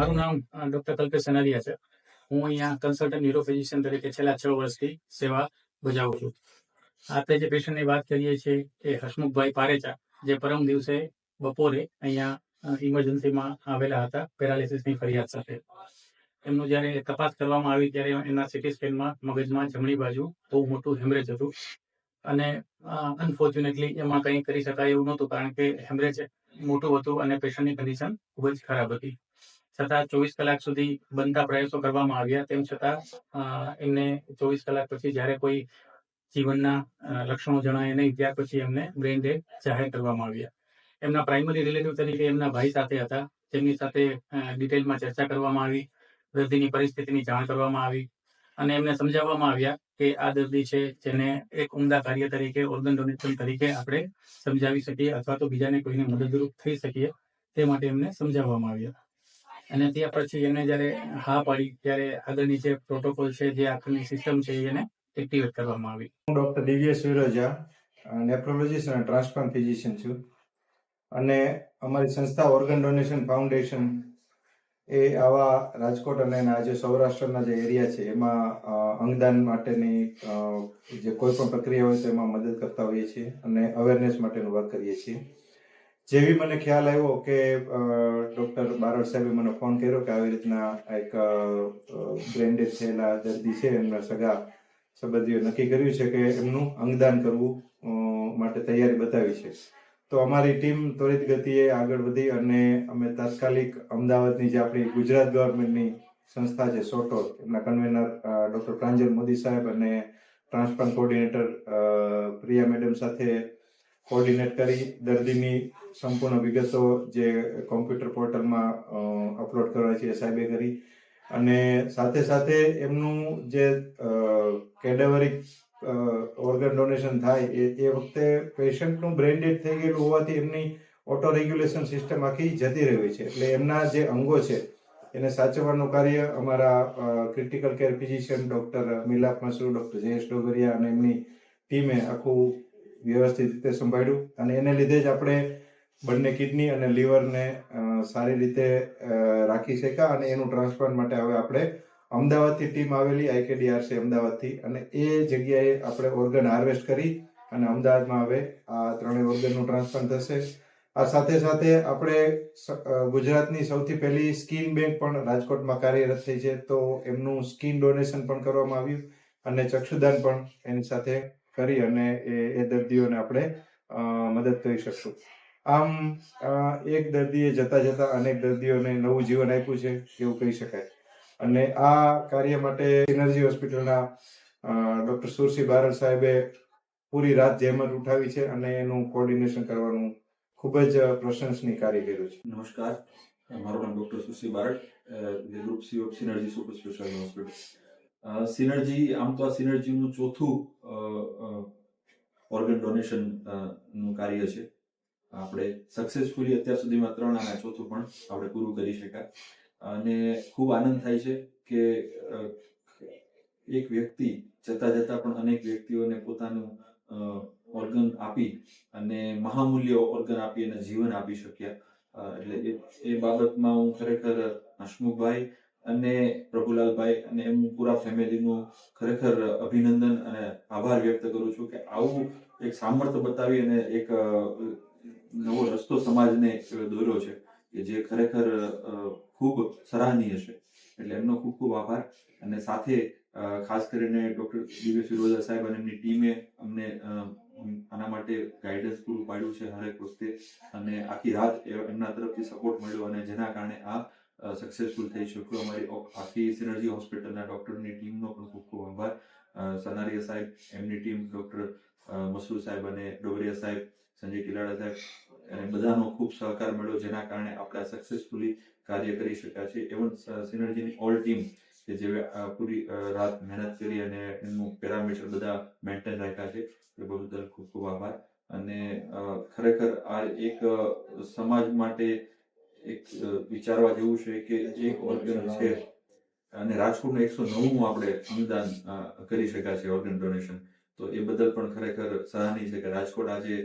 મારું નામ ડોક્ટર કલ્પેશ સનારિયા છે. હું અહીંયા કન્સલ્ટન્ટ ન્યુરોફિઝિશિયન તરીકે છેલ્લા છ વર્ષથી સેવા બજાવું છું. આપણે જે પેશન્ટની વાત કરીએ છીએ એ હસમુખભાઈ પારેચા, જે પરમ દિવસે બપોરે અહીંયા ઇમરજન્સીમાં આવેલા હતા, પેરાલિસિસની ફરિયાદ સાથે. એમનું જ્યારે તપાસ કરવામાં આવી ત્યારે એના સિટી સ્કેનમાં મગજમાં જમણી બાજુ બહુ મોટું હેમરેજ હતું. અને અનફોર્ચ્યુનેટલી એમાં કંઈ કરી શકાય એવું નહોતું કારણ કે હેમરેજ મોટું હતું અને પેશન્ટની કન્ડિશન ખૂબ જ ખરાબ હતી. છતાં ચોવીસ કલાક સુધી બનતા પ્રયાસો કરવામાં આવ્યા. તેમ છતાં એમને ચોવીસ કલાક પછી જ્યારે કોઈ જીવનના લક્ષણો જણાય નહીં, ત્યાર પછી એમને બ્રેઇન ડેડ જાહેર કરવામાં આવ્યા. એમના પ્રાઇમરી રિલેટિવ તરીકે એમના ભાઈ સાથે હતા. જેમની સાથે ડિટેલમાં ચર્ચા કરવામાં આવી, દર્દીની પરિસ્થિતિની જાણ કરવામાં આવી અને એમને સમજાવવામાં આવ્યા કે આ દર્દી છે જેને એક ઉમદા કાર્ય તરીકે ઓર્ગન ડોનેશન તરીકે આપણે સમજાવી શકીએ અથવા તો બીજાને કોઈને મદદરૂપ થઈ શકીએ, તે માટે એમને સમજાવવામાં આવ્યા. અને ત્યાં પછી એમને જ્યારે હા પાડી, ત્યારે આગળની જે પ્રોટોકોલ છે, જે આખરની સિસ્ટમ છે એને એક્ટિવેટ કરવામાં આવી. હું ડોક્ટર દિવ્યેશ વિરોજા નેફ્રોલોજીસ્ટ અને ટ્રાન્સપ્લાન્ટ ફિઝિશિયન છું. અને અમારી સંસ્થા ઓર્ગન ડોનેશન ફાઉન્ડેશન એ આવા રાજકોટ અને એના જે સૌરાષ્ટ્રના જે એરિયા છે, એમાં અંગદાન માટેની જે કોઈ પણ પ્રક્રિયા હોય તો એમાં મદદ કરતા હોઈએ છીએ અને અવેરનેસ માટેનું વર્ક કરીએ છીએ. જેવી મને ખ્યાલ આવ્યો કે ડૉક્ટર બારડ સાહેબે મને ફોન કર્યો કે આવી રીતના એક બ્રેન્ડેડ થયેલા દર્દી છે, એમના સગા સંબંધીઓ નક્કી કર્યું છે કે એમનું અંગદાન કરવું માટે તૈયારી બતાવી છે. તો અમારી ટીમ ત્વરિત ગતિએ આગળ વધી અને અમે તાત્કાલિક અમદાવાદની જે આપણી ગુજરાત ગવર્મેન્ટની સંસ્થા છે, સોટો, એમના કન્વેનર ડૉક્ટર પ્રાંજલ મોદી સાહેબ અને ટ્રાન્સપ્લાન્ટ કોર્ડિનેટર પ્રિયા મેડમ સાથે કોર્ડિનેટ કરી દર્દીની સંપૂર્ણ વિગતો જે કોમ્પ્યુટર પોર્ટલમાં અપલોડ કરવા છે સાહેબે કરી. અને સાથે સાથે એમનું જે કેડેવરિક ઓર્ગન ડોનેશન થાય. એ એ વખતે પેશન્ટનું બ્રેન ડેડ થઈ ગયેલું હોવાથી એમની ઓટો રેગ્યુલેશન સિસ્ટમ આખી જતી રહી છે. એટલે એમના જે અંગો છે, એને સાચવવાનું કાર્ય અમારા critical care physician doctor Milap Masru doctor Jayesh Dogariya અને એમની ટીમે આખું વ્યવસ્થિત રીતે સંભાળ્યું. અને એને લીધે જ આપણે બંને કિડની અને લીવરને સારી રીતે રાખી શક્યા અને એનું ટ્રાન્સપ્લાન્ટ માટે હવે આપણે અમદાવાદથી ટીમ આવેલી આઈકેડીઆરસી અમદાવાદથી અને એ જગ્યાએ આપણે ઓર્ગન હાર્વેસ્ટ કરી અને અમદાવાદમાં હવે આ ત્રણેય ઓર્ગનનું ટ્રાન્સફર થશે. આ સાથે સાથે આપણે ગુજરાતની સૌથી પહેલી સ્કીન બેંક પણ રાજકોટમાં કાર્યરત થઈ છે. તો એમનું સ્કીન ડોનેશન પણ કરવામાં આવ્યું અને ચક્ષુદાન પણ એની સાથે કરી અને એ દર્દીઓને આપણે મદદ કરી શકશું. આમ એક દર્દીએ જતા જતા અનેક દર્દીઓને નવું જીવન આપ્યું છે, એવું કહી શકાય. અને આ કાર્ય માટે સિનર્જી હોસ્પિટલના ડોક્ટર સુરસિંહ બારડ સાહેબે પૂરી રાત જહેમત ઉઠાવી છે અને એનું કોર્ડિનેશન કરવાનું ખૂબ જ પ્રશંસનીય કાર્ય કર્યું છે. નમસ્કાર. મારું નામ doctor Sushi Barad group C of synergy super speciality hospital. Synergy, આમ તો આ સિનર્જીનું ચોથું ઓર્ગન ડોનેશનનું કાર્ય છે. આપણે સક્સેસફુલી અત્યાર સુધીમાં ત્રણ અને ચોથું પણ આપણે પૂરું કરી શક્યા. અને ખૂબ આનંદ થાય છે કે એક વ્યક્તિ જતા જતા પણ અનેક વ્યક્તિઓને પોતાનું ઓર્ગન આપી અને મહામૂલ્ય ઓર્ગન આપી અને જીવન આપી શક્યા. એટલે એ બાબતમાં હું ખરેખર હસમુખભાઈ અને પ્રભુલાલભાઈ અને એમનું પૂરા ફેમિલીનું ખરેખર અભિનંદન અને આભાર વ્યક્ત કરું છું કે આવું એક સામર્થ્ય બતાવી અને એક નવો રસ્તો સમાજને દોર્યો છે કે જે ખરેખર ખૂબ સરાહનીય છે. એટલે એમનો ખૂબ ખૂબ આભાર. અને સાથે ખાસ કરીને ડોક્ટર દિવ્ય ફિરોઝા સાહેબ અને એમની ટીમે અમને આના માટે ગાઈડન્સ પૂરું પાડ્યું છે હરેક વખતે. અને આખી રાત એમના તરફથી સપોર્ટ મળ્યો અને જેના કારણે આ સક્સેસફુલ થઈ શક્યું. અમારી આખી સિનર્જી હોસ્પિટલના ડોક્ટરની ટીમનો પણ ખૂબ ખૂબ આભાર. સનારિયા સાહેબ, એમની ટીમ ડોક્ટર મસૂર સાહેબ અને ડોબરિયા સાહેબ, સંજય કિલાડા સાહેબ અને બધાનો ખૂબ સહકાર મળ્યો, જેના કારણે આપણે સક્સેસફુલી કાર્ય કરી શક્યા છે. એવન સિનર્જીની ઓલ ટીમ કે જે પૂરી રાત મહેનત કરી અને એનું પેરામીટર બધા મેન્ટેન રાખ્યા છે, એ બદલ ખૂબ ખૂબ આભાર. અને ખરેખર આ એક સમાજ માટે એક વિચારવા જેવું છે કે એક ઓર્ગન છે. અને રાજકોટનું એકસો નવમું આપણે અનુદાન કરી શક્યા છે ઓર્ગન ડોનેશન તો એ બદલ પણ ખરેખર સરાહનીય છે કે રાજકોટ આજે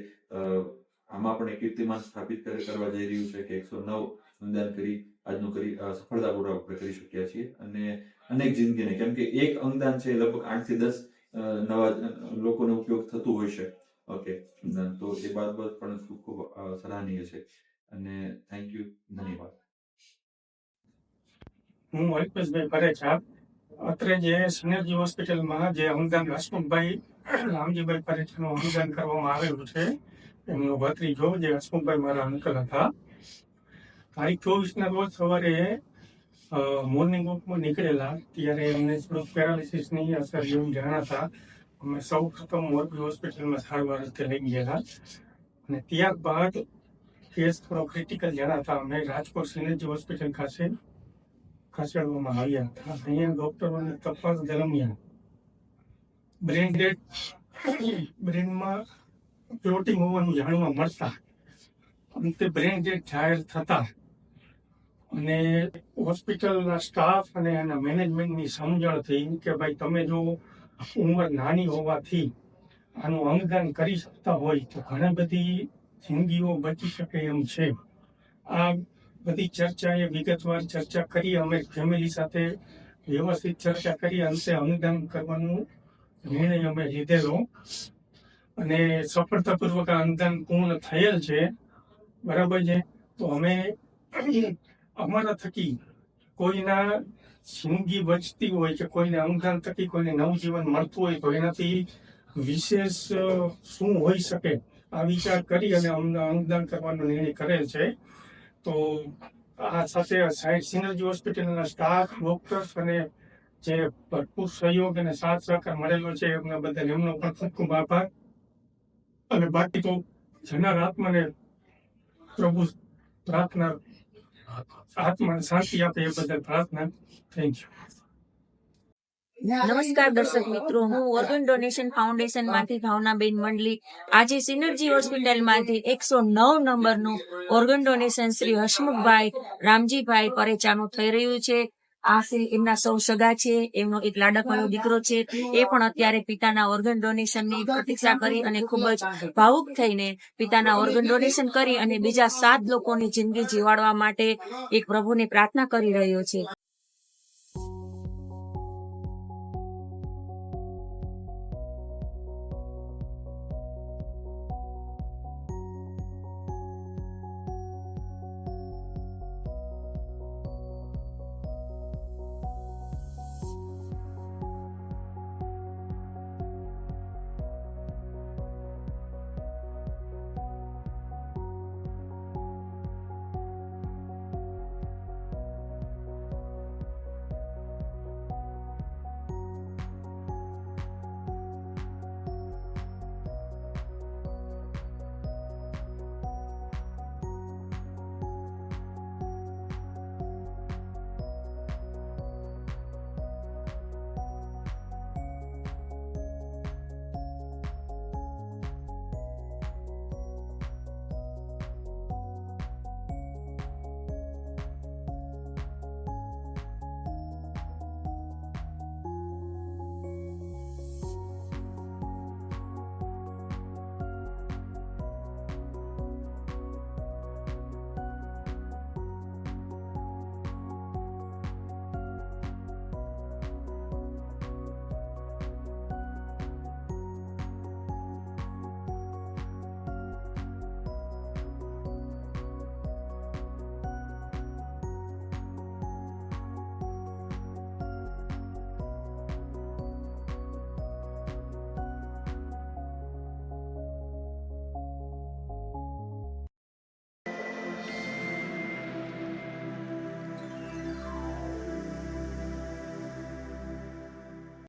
આમાં પણ કીર્તિમાન સ્થાપિત કરવા જઈ રહ્યું છે કે એકસો નવ અનુદાન કરી, આજનું કરી સફળતાપૂર્વક કરી શક્યા છીએ. અને અનેક જિંદગીને, કેમ કે એક અંગદાન છે લગભગ આઠથી દસ નવા લોકોનો ઉપયોગ થતું હોય છે. ઓકે તો એ બાબત પણ ખૂબ ખૂબ સરાહનીય છે. અને થેન્ક યુ ધન્યવાદ. હું અલ્પેશભાઈ પરેચા અત્રે જે સિનર્જી હોસ્પિટલમાં જે અનુદાન હસમુખભાઈ રામજીભાઈ પરેચાનું અનુદાન કરવામાં આવેલું છે એમનો ભત્રીજો જે હસમુખભાઈ મારા અંકલ હતા. તારીખ ચોવીસના રોજ સવારે મોર્નિંગ વોકમાં નીકળેલા. ત્યારે એમને થોડુંક પેરાલિસિસની અસર જેવું જાણાતા અમે સૌ પ્રથમ મોરબી હોસ્પિટલમાં સારવાર અર્થે લઈ ગયેલા. અને ત્યારબાદ કેસ થોડો ક્રિટિકલ જણાતા અમે રાજકોટ સિનેજી હોસ્પિટલ ખાતે ખસેડવામાં આવ્યા હતા. અહીંયા ડોક્ટરોની તપાસ દરમિયાન બ્રેન ડેડ બ્રેનમાં ક્લોટિંગ હોવાનું જાણવા મળતા અંતે બ્રેન ડેડ જાહેર થતા અને હોસ્પિટલના સ્ટાફ અને એના મેનેજમેન્ટની સમજણથી કે ભાઈ તમે જો ઉંમર નાની હોવાથી આનું અંગદાન કરી શકતા હોય તો ઘણી બધી જિંદગીઓ બચી શકે એમ છે. આ બધી ચર્ચાએ વિગતવાર ચર્ચા કરી, અમે ફેમિલી સાથે વ્યવસ્થિત ચર્ચા કરી, અંતે અંગદાન કરવાનું નિર્ણય અમે લીધેલો. અને સફળતાપૂર્વક અનુદાન પૂર્ણ થયેલ છે. બરાબર છે? તો અમે અમારા થકી કોઈના જિંદગી બચતી હોય કે કોઈને અનુદાન થકી કોઈને નવજીવન મળતું હોય તો એનાથી વિશેષ શું હોઈ શકે? આ વિચાર કરી અને અમને અનુદાન કરવાનો નિર્ણય કરેલ છે. તો આ સાથે સાઈડ સિનર્જી હોસ્પિટલના સ્ટાફ, ડોક્ટર્સ અને જે ભરપૂર સહયોગ અને સાથ સહકાર મળેલો છે એમના બદલ એમનો પણ ખૂબ ખૂબ આભાર. અને બાકી તો જનાર આત્માને પ્રભુ પ્રાર્થના આત્માને શાંતિ આપે એ બદલ પ્રાર્થના. થેન્ક યુ નમસ્કાર દર્શક મિત્રો, હું ઓર્ગન ડોનેશન ફાઉન્ડેશનમાંથી ભાવનાબેન મંડલી. આજે સિનર્જી હોસ્પિટલમાંથી એકસો નવ નંબરનું ઓર્ગન ડોનેશન શ્રી હસમુખભાઈ, રામજીભાઈ પરેચાનું થઈ રહ્યું છે. આ છે એમના સૌ સગા છે એમનો એક લાડકવાળો દીકરો છે. એ પણ અત્યારે પિતાના ઓર્ગન ડોનેશનની પ્રતીક્ષા કરી અને ખૂબ જ ભાવુક થઈને પિતાના ઓર્ગન ડોનેશન કરી અને બીજા સાત લોકોની જિંદગી જીવાડવા માટે એક પ્રભુને પ્રાર્થના કરી રહ્યો છે.